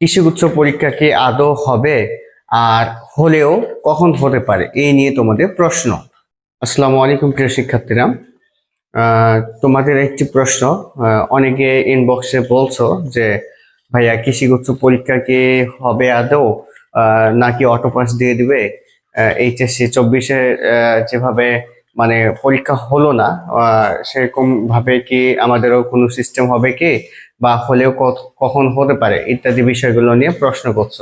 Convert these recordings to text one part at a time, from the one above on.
কৃষিগুচ্ছ পরীক্ষা কি আদৌ হবে আর হলেও কখন হতে পারে, এই নিয়ে তোমাদের প্রশ্ন। আসসালামু আলাইকুম প্রিয় শিক্ষার্থীরা। তোমাদের একটি প্রশ্ন অনেকে ইনবক্সে বলছো যে, ভাইয়া, কৃষিগুচ্ছ পরীক্ষা কি হবে আদৌ? নাকি অটো পাস দিয়ে দিবে? এইচএসসি চব্বিশে যেভাবে মানে পরীক্ষা হলো না সেরকম ভাবে কি আমাদেরও কোনো সিস্টেম হবে কি? বা হলেও কখন হতে পারে ইত্যাদি বিষয়গুলো নিয়ে প্রশ্ন করছ।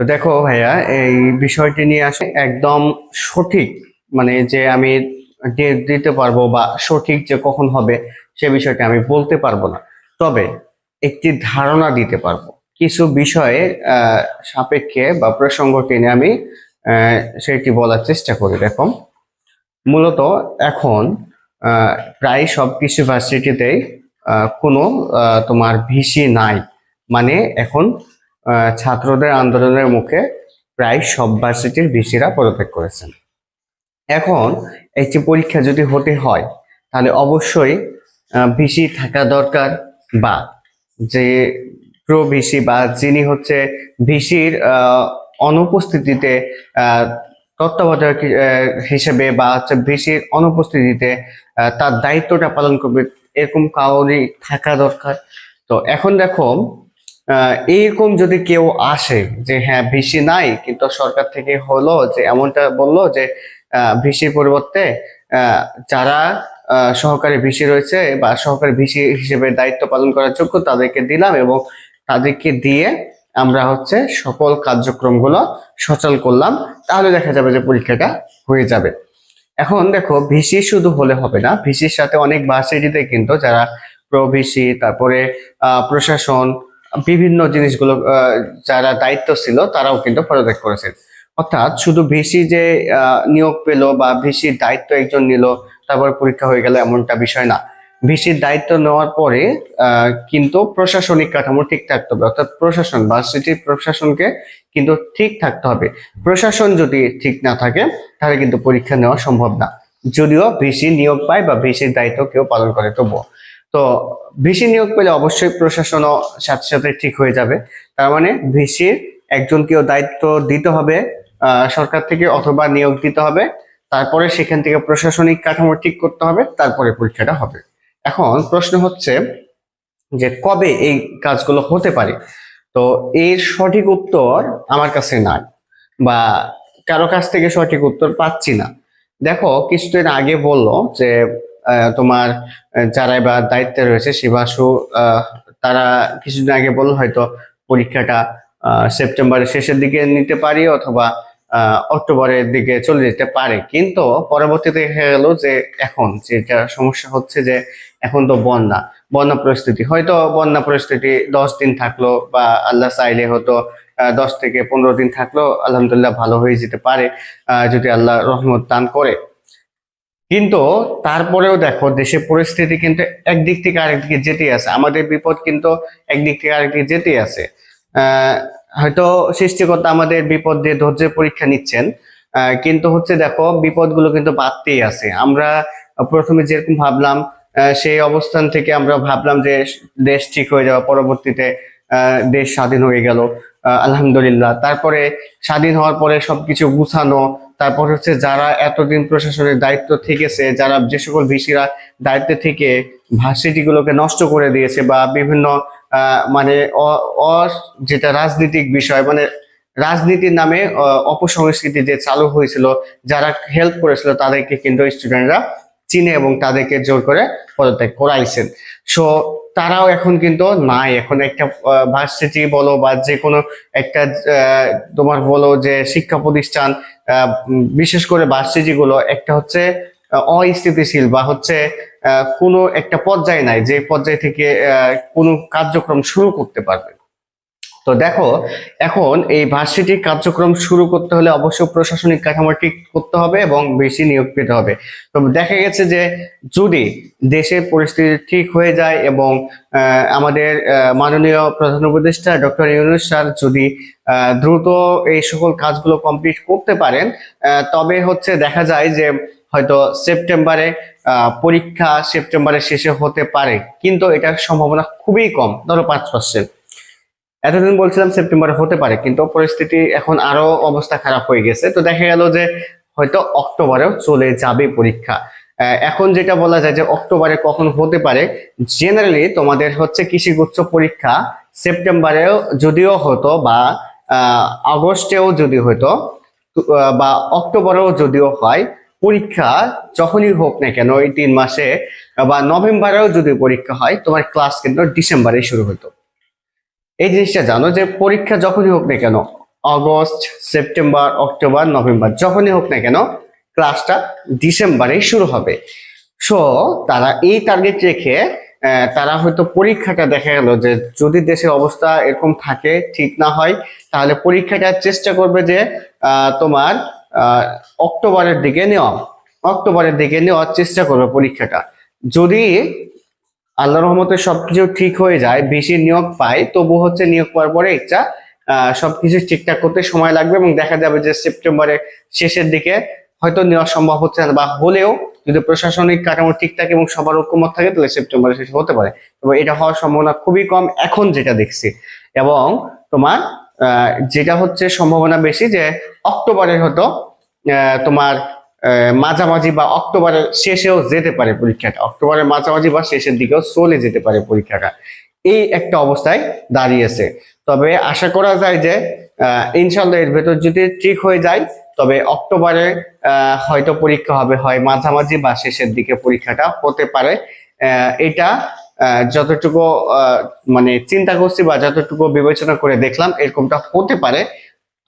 তো দেখো ভাইয়া, এই বিষয়টি নিয়ে আসে একদম সঠিক মানে যে আমি দিতে পারব বা সঠিক যে কখন হবে সে বিষয়টি আমি বলতে পারব না। তবে একটি ধারণা দিতে পারব। কিছু বিষয়ে সাপেক্ষে বা প্রসঙ্গ টেনে আমি সেটি বলার চেষ্টা করি দেখো। মূলত এখন প্রায় সব কিছু ভার্সিটিতেই কোনো তোমার ভিসি নাই। মানে এখন ছাত্রদের আন্দোলনের মুখে প্রায় সব ভার্সিটির ভিসিরা পদত্যাগ করেছেন। এখন একটি পরীক্ষা যদি হতে হয়, তাহলে অবশ্যই ভিসি থাকা দরকার বা যে প্রো ভিসি বা যিনি হচ্ছে ভিসির অনুপস্থিতিতে তত্ত্বাবধায়ক হিসেবে বা হচ্ছে ভিসির অনুপস্থিতিতে তার দায়িত্বটা পালন করবে এরকম কাউরি থাকা দরকার। তো এখন দেখো এইরকম যদি কেউ আসে যে হ্যাঁ ভিসি নাই, কিন্তু সরকার থেকে হলো যে এমনটা বলল যে ভিসির পরিবর্তে যারা সহকারী ভিসি রয়েছে বা সহকারী ভিসি হিসেবে দায়িত্ব পালন করার যোগ্য তাদেরকে দিলাম এবং তাদেরকে দিয়ে আমরা হচ্ছে সকল কার্যক্রমগুলো সচল করলাম। তাহলে দেখা যাবে যে পরীক্ষাটা হয়ে যাবে। এখন দেখো ভিসি শুধু হলে হবে না ভিসির সাথে অনেক ভার্সিটিতে কিন্তু যারা প্রভিসি তারপরে প্রশাসন, বিভিন্ন জিনিসগুলো যারা দায়িত্ব ছিল, তারাও কিন্তু পদত্যাগ করেছে অর্থাৎ শুধু ভিসি যে নিয়োগ পেল বা ভিসির দায়িত্ব একজন নিল, তারপর পরীক্ষা হয়ে গেল এমনটা বিষয় না। ভিসির দায়িত্ব নেওয়ার পরে কিন্তু প্রশাসনিক কাঠামো ঠিক থাকতে হবে। অর্থাৎ প্রশাসন ভার্সিটির প্রশাসনকে কিন্তু ঠিক থাকতে হবে। প্রশাসন যদি ঠিক না থাকে, তাহলে কিন্তু পরীক্ষা নেওয়া সম্ভব না। যদিও ভিসি নিয়োগ পায় বা ভিসির দায়িত্ব কেউ পালন করে, তবুও। তো ভিসি নিয়োগ পেলে অবশ্যই প্রশাসনও সাথে সাথে ঠিক হয়ে যাবে। তার মানে ভিসির একজনকেও দায়িত্ব দিতে হবে সরকার থেকে অথবা নিয়োগ দিতে হবে। তারপরে সেখান থেকে প্রশাসনিক কাঠামো ঠিক করতে হবে, তারপরে পরীক্ষাটা হবে। এখন প্রশ্ন হচ্ছে যে কবে এই কাজগুলো হতে পারে? তো এর সঠিক উত্তর আমার কাছে নাই বা কারও কাছ থেকে সঠিক উত্তর পাচ্ছি না। দেখো, কিছুদিন আগে বলল যে তোমার যারা এবার দায়িত্বে রয়েছে শিবাসু তারা কিছুদিন আগে বলল হয়তো পরীক্ষাটা সেপ্টেম্বরের শেষের দিকে নিতে পারি অথবা অক্টোবরের দিকে চলে যেতে পারে। কিন্তু পরবর্তীতে দেখা গেল যে এখন যেটা সমস্যা হচ্ছে যে এখন তো বন্যা বন্যা পরিস্থিতি। হয়তো বন্যা পরিস্থিতি দশ দিন থাকল বা আল্লাহ চাইলে হয়তো দশ থেকে পনেরো দিন থাকল, আলহামদুলিল্লাহ ভালো হয়ে যেতে পারে যদি আল্লাহ রহমত দান করে। কিন্তু তারপরেও দেখো, দেশের পরিস্থিতি কিন্তু একদিক থেকে আরেকদিকে যেতেই আছে। আমাদের বিপদ কিন্তু একদিক থেকে আরেকদিকে যেতেই আছে। হয়তো সৃষ্টিকর্তা আমাদের বিপদ দিয়ে ধৈর্যের পরীক্ষা নিচ্ছেন। কিন্তু হচ্ছে দেখো, বিপদগুলো কিন্তু বাড়তেই আছে। আমরা প্রথমে যেরকম ভাবলাম সেই অবস্থান থেকে আমরা ভাবলাম যে দেশ ঠিক হয়ে যাওয়া, পরবর্তীতে দেশ স্বাধীন হয়ে গেল। আলহামদুলিল্লাহ। তারপরে স্বাধীন হওয়ার পরে সবকিছু গুছানো, তারপর হচ্ছে যারা এতদিন প্রশাসনের দায়িত্ব থেকেছে, যারা যে সকল ভিসিরা দায়িত্বে থেকে ভার্সিটিগুলোকে নষ্ট করে দিয়েছে বা বিভিন্ন মানে অ- যেটা রাজনৈতিক বিষয় মানে রাজনীতির নামে অপসংস্কৃতি যে চালু হয়েছিল, যারা হেল্প করেছিল, তাদেরকে কিন্তু স্টুডেন্টরা চিনে এবং তাদেরকে জোর করে পদত্যাগ করাইছেন। সো তারাও এখন কিন্তু নাই এখন একটা ভার্সিটি বলো বা যে কোনো একটা তোমার বলো যে শিক্ষা প্রতিষ্ঠান বিশেষ করে ভার্সিটি গুলো, একটা হচ্ছে অস্থিতিশীল বা হচ্ছে কোনো একটা পর্যায়ে নাই, যে পর্যায় থেকে কোনো কার্যক্রম শুরু করতে পারবে। তো দেখো, এখন এই ভার্সিটির কার্যক্রম শুরু করতে হলে অবশ্যই প্রশাসনিক কাঠামো ঠিক করতে হবে এবং বেশি নিয়োগ পেতে হবে। তো দেখা গেছে যে যদি দেশের পরিস্থিতি ঠিক হয়ে যায় এবং আমাদের মাননীয় প্রধান উপদেষ্টা ডক্টর ইউনুস স্যার যদি দ্রুত এই সকল কাজগুলো কমপ্লিট করতে পারেন তবে হচ্ছে দেখা যায় যে হয়তো সেপ্টেম্বরে পরীক্ষা সেপ্টেম্বরের শেষে হতে পারে। কিন্তু এটার সম্ভাবনা খুবই কম, ধরো পাঁচ পার্সেন্ট এতদিন বলছিলাম সেপ্টেম্বরে হতে পারে, কিন্তু পরিস্থিতি এখন আরও অবস্থা খারাপ হয়ে গেছে। তো দেখা গেল যে হয়তো অক্টোবরেও চলে যাবে পরীক্ষা। এখন যেটা বলা যায় যে অক্টোবরে কখন হতে পারে জেনারেলি তোমাদের হচ্ছে কৃষিগুচ্ছ পরীক্ষা সেপ্টেম্বরেও যদিও হতো বা আগস্টেও যদি হতো বা অক্টোবরেও যদিও হয়, পরীক্ষা যখনই হোক না কেন এই তিন মাসে বা নভেম্বরেও যদি পরীক্ষা হয়, তোমার ক্লাস কিন্তু ডিসেম্বরে শুরু হতো। এই জিনিসটা জানো যে পরীক্ষা যখনই হোক না কেন, আগস্ট, সেপ্টেম্বর, অক্টোবর, নভেম্বর, যখনই হোক না কেন, ক্লাসটা ডিসেম্বরেই শুরু হবে। সো তারা এই টার্গেট রেখে তারা হয়তো পরীক্ষাটা দেখা গেল যে যদি দেশের অবস্থা এরকম থাকে, ঠিক না হয়, তাহলে পরীক্ষাটা চেষ্টা করবে যে তোমার অক্টোবরের দিকে নেওয়া। অক্টোবরের দিকে নেওয়ার চেষ্টা করবে পরীক্ষাটা। যদি আল্লাহ রহমতে সবকিছু ঠিক হয়ে যায় বেশি নিয়োগ পায় তবু হচ্ছে নিয়োগ পাওয়ার পরে আহ, সবকিছু ঠিকঠাক করতে সময় লাগবে এবং দেখা যাবে যে সেপ্টেম্বরের শেষের দিকে হয়তো নেওয়া সম্ভব হচ্ছে না বা হলেও যদি প্রশাসনিক কাঠামো ঠিক থাকে এবং সবার ঐক্যমত থাকে তাহলে সেপ্টেম্বরের শেষে হতে পারে। তবে এটা হওয়ার সম্ভাবনা খুবই কম এখন যেটা দেখছি। এবং তোমার যেটা হচ্ছে সম্ভাবনা বেশি যে অক্টোবরের হতো তোমার মাঝামাঝি বা অক্টোবরের শেষেও যেতে পারে পরীক্ষাটা। অক্টোবরের মাঝামাঝি বা শেষের দিকেও চলে যেতে পারে পরীক্ষাটা। এই একটা অবস্থায় দাঁড়িয়েছে। তবে আশা করা যায় যে ইনশাল্লাহ এর ভেতর যদি ঠিক হয়ে যায়, তবে অক্টোবরে হয়তো পরীক্ষা হবে, হয় মাঝামাঝি বা শেষের দিকে পরীক্ষাটা হতে পারে। এটা যতটুকু মানে চিন্তা করছি বা যতটুকু বিবেচনা করে দেখলাম, এরকমটা হতে পারে।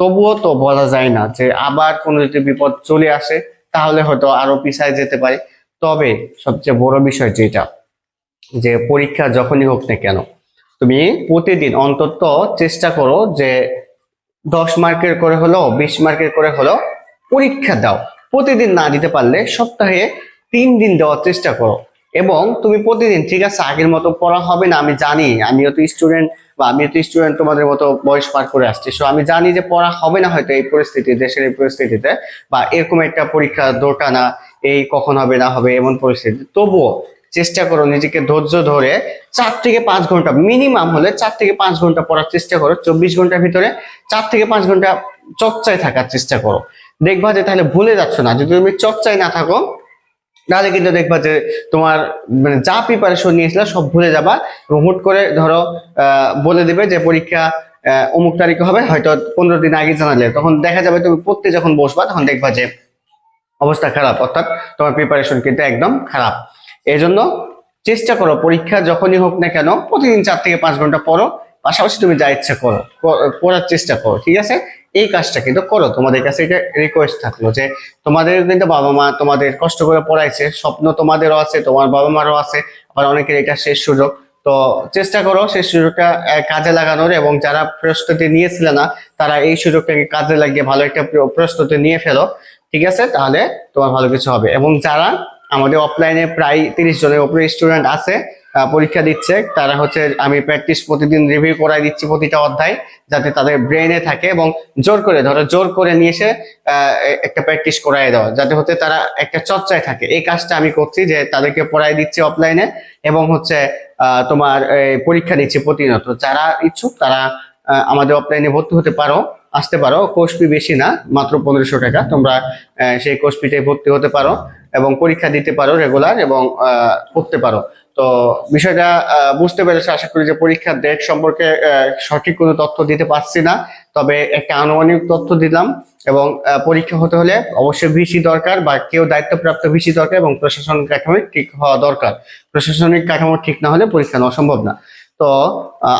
তবুও তো বলা যায় না যে আবার কোনো যদি বিপদ চলে আসে তাহলে হয়তো আরও পিছায় যেতে পারি। তবে সবচেয়ে বড় বিষয় যেটা, যে পরীক্ষা যখনই হোক না কেন, তুমি প্রতিদিন অন্তত চেষ্টা করো যে দশ মার্কের করে হলো বিশ মার্কের করে হলো পরীক্ষা দাও। প্রতিদিন না দিতে পারলে সপ্তাহে তিন দিন দেওয়ার চেষ্টা করো। এবং তুমি প্রতিদিন, ঠিক আছে, আগের মতো পড়া হবে না, আমি জানি, আমিও তো স্টুডেন্ট বা আমিও তো স্টুডেন্ট তোমাদের মতো বয়স পার করে আসছি। সো আমি জানি যে পড়া হবে না হয়তো এই পরিস্থিতি, দেশের এই পরিস্থিতিতে, বা এরকম একটা পরীক্ষা দোটা না, এই কখন হবে, না হবে, এমন পরিস্থিতি। তবুও চেষ্টা করো নিজেকে ধৈর্য ধরে চার থেকে পাঁচ ঘণ্টা মিনিমাম হলে চার থেকে পাঁচ ঘণ্টা পড়ার চেষ্টা করো। চব্বিশ ঘণ্টার ভিতরে চার থেকে পাঁচ ঘণ্টা চর্চায় থাকার চেষ্টা করো। দেখবা যে তাহলে ভুলে যাচ্ছ না। যদি তুমি চর্চায় না থাকো তাহলে কিন্তু দেখবা যে তোমার মানে যা প্রিপারেশন নিয়েছিল সব ভুলে যাবা এবং হুট করে ধরো বলে দিবে যে পরীক্ষা অমুক তারিখে হবে, হয়তো পনেরো দিন আগে জানালে। তখন দেখা যাবে তুমি পড়তে যখন বসবা, তখন দেখবা যে অবস্থা খারাপ, অর্থাৎ তোমার প্রিপারেশন কিন্তু একদম খারাপ। এই জন্য চেষ্টা করো, পরীক্ষা যখনই হোক না কেন, প্রতিদিন চার থেকে পাঁচ ঘণ্টা পড়ো, পাশাপাশি তুমি যা ইচ্ছা করো পড়ার চেষ্টা করো, ঠিক আছে? এই কাজটা কিন্তু করো। তোমাদের কাছে এটা রিকোয়েস্ট থাকল যে, তোমাদের কিন্তু বাবা মা তোমাদের কষ্ট করে পড়াইছে, স্বপ্ন তোমাদেরও আছে, তোমার বাবা মারও আছে, আবার অনেকের এটা শেষ সুযোগ। তো চেষ্টা করো সেই সুযোগটা কাজে লাগানোর এবং যারা প্রস্তুতি নিয়েছিল না, তারা এই সুযোগটাকে কাজে লাগিয়ে ভালো একটা প্রস্তুতি নিয়ে ফেলো। ঠিক আছে? তাহলে তোমার ভালো কিছু হবে। এবং যারা আমাদের অফলাইনে প্রায় তিরিশ জনের উপরে স্টুডেন্ট আছে পরীক্ষা দিচ্ছে। তারা হচ্ছে, আমি প্র্যাকটিস প্রতিদিন রিভিউ করাই দিচ্ছি প্রতিটা অধ্যায় যাতে তাদের ব্রেনে থাকে এবং জোর করে, ধরো জোর করে নিয়ে এসে একটা প্র্যাকটিস করাই দেওয়া, যাতে হচ্ছে তারা একটা চর্চায় থাকে। এই কাজটা আমি করছি যে তাদেরকে পড়াই দিচ্ছি অফলাইনে এবং হচ্ছে তোমার পরীক্ষা নিচ্ছি প্রতিনিয়ত। যারা ইচ্ছুক, তারা আমাদের অফলাইনে ভর্তি হতে পারো, আসতে পারো। কোর্স ফি বেশি না, মাত্র পনেরোশো টাকা। তোমরা সেই কোর্স ভর্তি হতে পারো। এবং পরীক্ষা দিতে পারো রেগুলার এবং পড়তে পারো। তো বিষয়টা বুঝতে পেরেছে, আশা করি যে পরীক্ষার ডেট সম্পর্কে সঠিক কোনো তথ্য দিতে পারছি না। তবে একটা আনুমানিক তথ্য দিলাম এবং পরীক্ষা হতে হলে অবশ্যই ভিসি দরকার বা কেউ দায়িত্বপ্রাপ্ত ভিসি দরকার এবং প্রশাসনিক কাঠামো ঠিক হওয়া দরকার। প্রশাসনিক কাঠামো ঠিক না হলে পরীক্ষা নেওয়া সম্ভব না। তো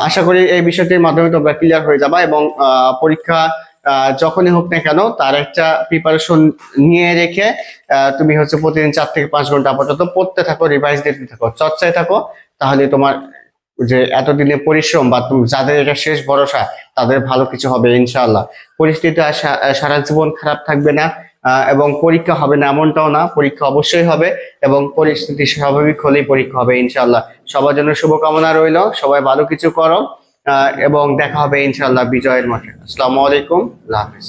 আশা করি এই বিষয়টির মাধ্যমে তোমরা ক্লিয়ার হয়ে যাবা এবং পরীক্ষা যখনই হোক না কেন, তার একটা প্রিপারেশন নিয়ে রেখে তুমি হচ্ছে প্রতিদিন চার থেকে পাঁচ ঘণ্টা আপাতত পড়তে থাকো রিভাইজ দিতে থাকো, চর্চায় থাকো, তাহলে তোমার যে এতদিনে পরিশ্রম বা তুমি যাদের এটা শেষ ভরসা, তাদের ভালো কিছু হবে, ইনশাআল্লাহ। পরিস্থিতি আর সারা জীবন খারাপ থাকবে না এবং পরীক্ষা হবে না, এমনটাও না, পরীক্ষা অবশ্যই হবে, এবং পরিস্থিতি স্বাভাবিক হলেই পরীক্ষা হবে ইনশাল্লাহ সবার জন্য শুভকামনা রইল, সবাই ভালো কিছু করো। এবং দেখা হবে ইনশাল্লাহ বিজয়ের মাঠে। আসসালামু আলাইকুম আল্লাহ হাফিজ।